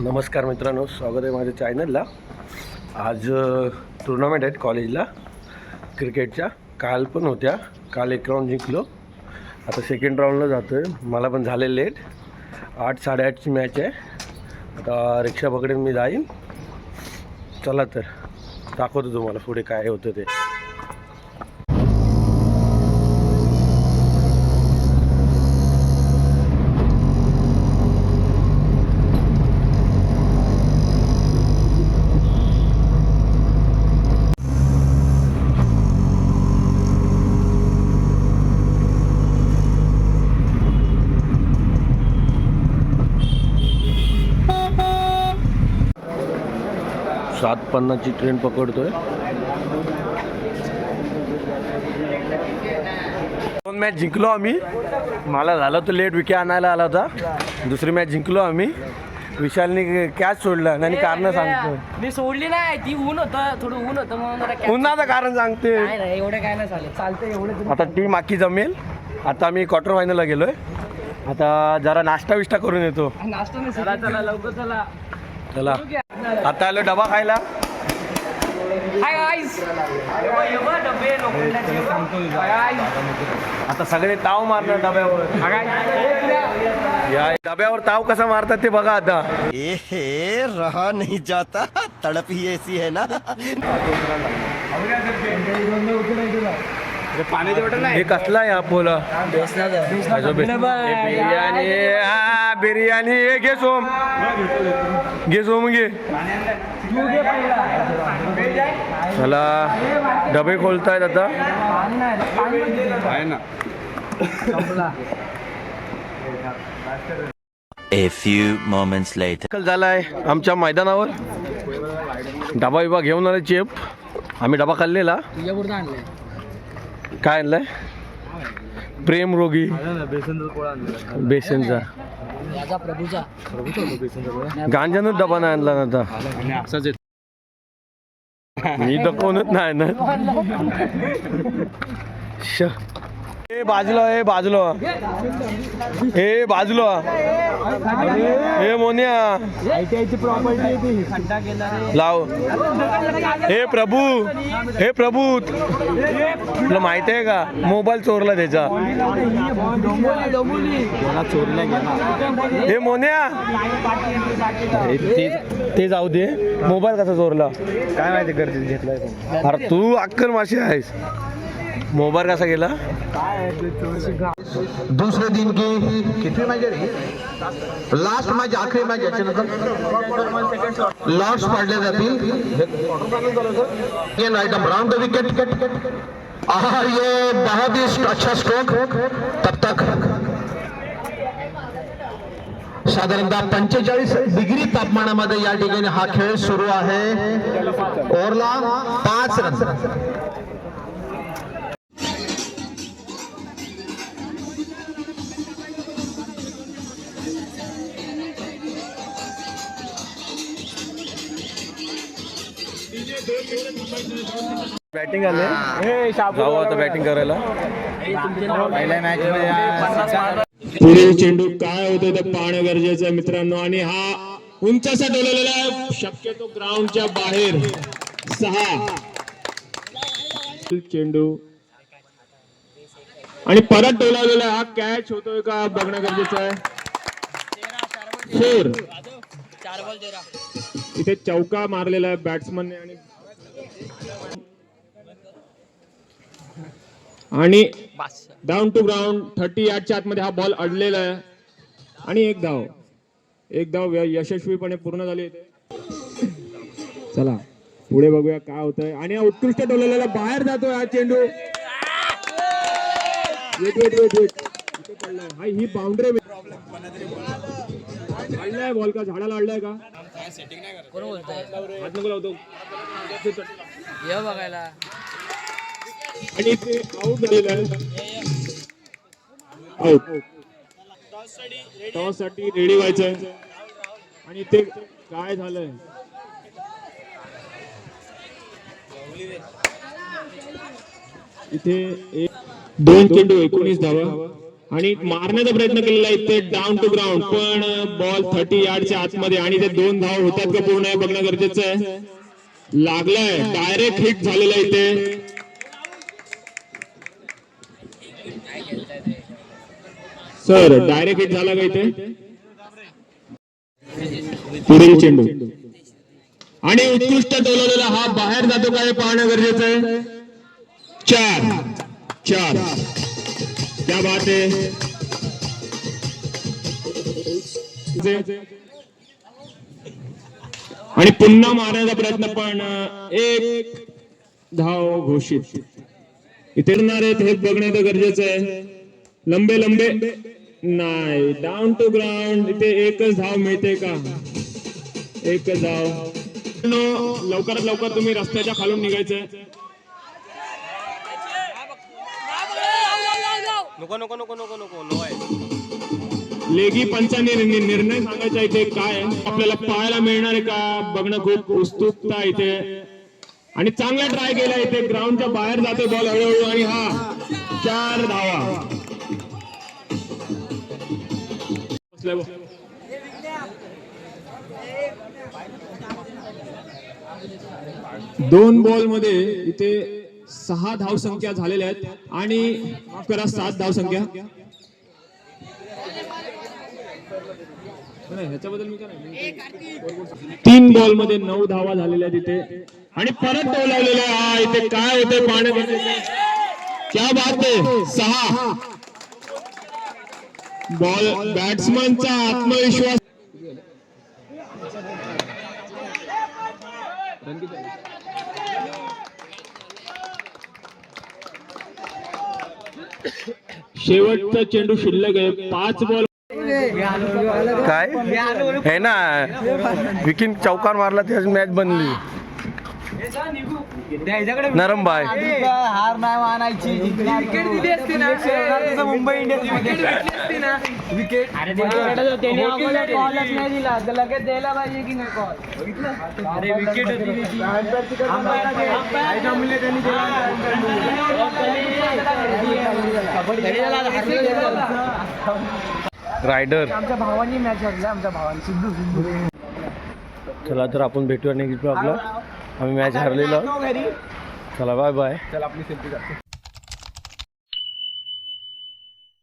नमस्कार मित्रांनो स्वागत आहे माझ्या चॅनलला. आज टुर्नामेंट आहेत कॉलेजला क्रिकेटच्या काल पण होत्या. काल एक राऊंड जिंकलो. आता सेकंड राऊंडला जातो आहे मला पण झाले लेट आठ साडेआठची मॅच आहे. आता रिक्षा पकडून मी जाईन. चला तर. दाखवतो तुम्हाला पुढे काय होतं ते. सात पन्नासची ट्रेन पकडतोय. दोन मॅच जिंकलो आम्ही. मला झालं तर लेट विके आणायला आला होता. दुसरी मॅच जिंकलो आम्ही. विशालने कॅच सोडला आणि कारण सांगतो मी सोडली नाही ती ऊन होतं थोडं ऊन होतं पुन्हा कारण सांगते एवढं काय नाही चालतं एवढं आता टीम आखी जमेल. आता आम्ही क्वार्टर फायनलला गेलोय. आता जरा नाश्ता विष्टा करून येतो. नाश्ता नाही चला लवकर चला. चला. आता आलो डबा खायला. आता सगळे ताव मारणार डब्यावर. या डब्यावर ताव कसा मारतात ते बघा आता. एहे रहा नहीं जाता. तड़प ही ऐसी है ना. हे कसला आहे अपोला बिर्याणी हा बिर्याणी हे घे सोम. घे सोम घे. चला डबे खोलतायत आता. A few moments later. झालाय आमच्या मैदानावर. डबा बिबा घेऊन आले चेप. आम्ही डबा खाल्लेला. आणलंय काय आणलंय? प्रेम रोगी. बेसनचा. गांजानच डबा नाही आणला ना आता. मी दखवूनच नाही ना ए बाजूला ए बाजूला. ए बाजूला. ए मोन्या. लाव. हे प्रभू. हे प्रभू. तुला माहिती आहे का? मोबाईल चोरला त्याचा. हे मोन्या. हे ते ते जाऊ दे. मोबाईल कसा चोरला? काय माहिती गरजेचं घेतलाय अरे तू अक्कल माशी आहेस. मोबाईल कसा गेला? दूसरे दिन की कितनी मॅच रे? लास्ट मॅच आखरी मॅच याच्यानंतर. लॉर्ड्स पडले जातील. आयटम राउंड द विकेट और ये बहुत ही अच्छा स्ट्रोक तब तक. साधारणतः पंचेचाळीस डिग्री तापमानामध्ये या ठिकाणी हा खेळ सुरू आहे. ओव्हरला पाच रन. बॅटिंग आले? आता बॅटिंग करायला. पुढील चेंडू काय होते ते पाहणं गरजेचं आहे मित्रांनो. आणि हा उंचासा डोललेला आहे. शक्यतो ग्राउंडच्या बाहेर. सहा. चेंडू. आणि परत डोलावलेला आहे. हा कॅच होतोय का? बघणं गरजेचं आहे. फोर चार बॉल तेरा. इथे चौका मारलेला आहे बॅट्समनने आणि आणि डाऊन टू ग्राउंड थर्टी यार्डच्या आतमध्ये हा बॉल अडलेला आहे. आणि एक धाव. एक धाव यशस्वीपणे पूर्ण झाली इथे. चला पुढे बघूया काय होतंय. आणि उत्कृष्ट डोललेला बाहेर जातोय हा चेंडू. हा ही बाउंड्री बॉल का? झाडाला अडलाय का? कोण बोलतोय हात नको लावतो ये बघायला आणि इथे आउट झालेला आहे आउट टॉससाठी रेडी व्हायचंय आणि इथे काय झालंय इथे एक दोन चेंडू एकोणीस धावा आणि मारण्याचा प्रयत्न केलेला इथे डाऊन टू ग्राउंड पण बॉल थर्टी यार्डच्या आतमध्ये आणि ते दोन धाव होतात का पूर्ण बघणं गरजेचं आहे. लागलाय. डायरेक्ट हिट झालेला इथे. सर डायरेक्ट हिट झाला का इथे? पुढील चेंडू. आणि उत्कृष्ट टोलवलेला हा बाहेर जातो काय पाहणं गरजेचं आहे. चार. चार. क्या बात आहे आणि पुन्हा मारण्याचा प्रयत्न पण एक धाव घोषित. इथे येणार आहेत हे बघण्याचं गरजेचं आहे. लंबे लंबे. नाही डाऊन टू ग्राउंड इथे एकच धाव मिळते का? एकच धाव. नो, लवकरात लवकर तुम्ही रस्त्याच्या खालून निघायचंय नको नको नको नको नको नव्हाय लेगी पंचाने निर्णय सांगायचा इथे काय आपल्याला पाहायला मिळणार आहे का? बघणं खूप उत्सुकता इथे. आणि चांगला ट्राय केला इथे. ग्राउंडच्या बाहेर जाते बॉल हळूहळू आणि हा चार धावा. दोन बॉलमध्ये इथे सहा धाव संख्या झालेल्या आहेत. आणि करा सात धाव संख्या. तीन बॉलमध्ये नऊ धावा झालेल्या इथे आणि परत तो लावलेला आहे. हा इथे काय होते पाण्यात क्या बात आहे. सहा. बॉल बॅट्समनचा आत्मविश्वास. शेवटचा चेंडू शिल्लक आहे. पाच बॉल. काय? हे ना विकिन चौकार मारला त्याच मॅच बनली. नरम बाय. हार नाही मानायची विकेट दिली असती ना. मुंबई इंडियन्स विकेट भेटली असती ना. विकेट अरे त्याने आम्हाला कॉलच नाही दिला. तर लगेच द्यायला पाहिजे की नाही कॉल अरे विकेट रायडर आमच्या भावानी मॅच हरला. आमच्या भावानी. सिद्धू सिद्धू. चला तर आपण भेटूया नेक्स्ट ब्लॉगला आम्ही मॅच हारलेलो चला बाय बाय चल आपली सेल्फी